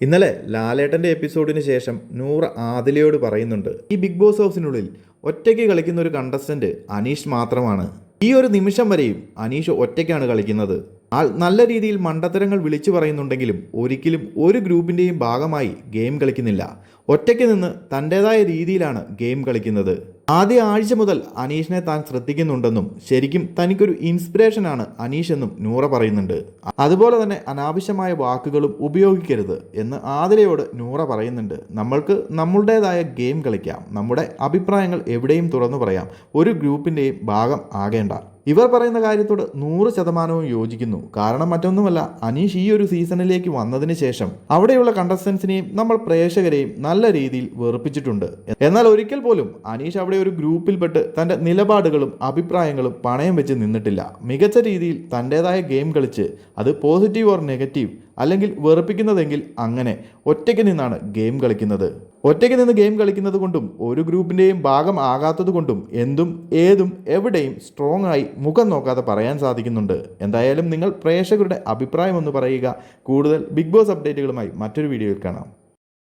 ഇന്നലെ ലാലേട്ടന്റെ എപ്പിസോഡിന് ശേഷം നൂറ് ആദിലയോട് പറയുന്നുണ്ട് ഈ ബിഗ് ബോസ് ഹൗസിനുള്ളിൽ ഒറ്റയ്ക്ക് കളിക്കുന്ന ഒരു കണ്ടസ്റ്റന്റ് അനീഷ് മാത്രമാണ്. ഈ ഒരു നിമിഷം വരെയും അനീഷ് ഒറ്റയ്ക്കാണ് കളിക്കുന്നത്. നല്ല രീതിയിൽ മണ്ടത്തരങ്ങൾ വിളിച്ചു പറയുന്നുണ്ടെങ്കിലും ഒരിക്കലും ഒരു ഗ്രൂപ്പിന്റെയും ഭാഗമായി ഗെയിം കളിക്കുന്നില്ല. ഒറ്റയ്ക്ക് നിന്ന് തന്റെതായ രീതിയിലാണ് ഗെയിം കളിക്കുന്നത്. ആദ്യ ആഴ്ച മുതൽ അനീഷിനെ താൻ ശ്രദ്ധിക്കുന്നുണ്ടെന്നും ശരിക്കും തനിക്കൊരു ഇൻസ്പിറേഷനാണ് അനീഷ് എന്നും നൂറ പറയുന്നുണ്ട്. അതുപോലെ തന്നെ അനാവശ്യമായ വാക്കുകളും ഉപയോഗിക്കരുത് എന്ന് ആതിരയോട് നൂറ പറയുന്നുണ്ട്. നമ്മൾക്ക് നമ്മളുടേതായ ഗെയിം കളിക്കാം. നമ്മുടെ അഭിപ്രായങ്ങൾ എവിടെയും തുറന്നു പറയാം. ഒരു ഗ്രൂപ്പിന്റെയും ഭാഗം ആകേണ്ട. ഇവർ പറയുന്ന കാര്യത്തോട് നൂറ് ശതമാനവും യോജിക്കുന്നു. കാരണം മറ്റൊന്നുമല്ല അനീഷ് ഈ ഒരു സീസണിലേക്ക് വന്നതിന് ശേഷം അവിടെയുള്ള കണ്ടസ്റ്റൻസിനെയും നമ്മൾ പ്രേക്ഷകരെയും നല്ല രീതിയിൽ വെറുപ്പിച്ചിട്ടുണ്ട്. എന്നാൽ ഒരിക്കൽ പോലും അനീഷ് അവിടെ ഒരു ഗ്രൂപ്പിൽപ്പെട്ട് തന്റെ നിലപാടുകളും അഭിപ്രായങ്ങളും പണയം വെച്ച് നിന്നിട്ടില്ല. മികച്ച രീതിയിൽ തന്റെതായ ഗെയിം കളിച്ച് അത് പോസിറ്റീവ് ഓർ നെഗറ്റീവ് അല്ലെങ്കിൽ വെറുപ്പിക്കുന്നതെങ്കിൽ അങ്ങനെ ഒറ്റയ്ക്ക് നിന്നാണ് ഗെയിം കളിക്കുന്നത്. ഒറ്റയ്ക്ക് നിന്ന് ഗെയിം കളിക്കുന്നത് കൊണ്ടും ഒരു ഗ്രൂപ്പിന്റെയും ഭാഗം ആകാത്തത് കൊണ്ടും എന്തും ഏതും എവിടെയും സ്ട്രോങ് ആയി മുഖം നോക്കാതെ പറയാൻ സാധിക്കുന്നുണ്ട്. എന്തായാലും നിങ്ങൾ പ്രേക്ഷകരുടെ അഭിപ്രായം ഒന്ന് പറയുക. കൂടുതൽ ബിഗ് ബോസ് അപ്ഡേറ്റുകളുമായി മറ്റൊരു വീഡിയോയിൽ കാണാം.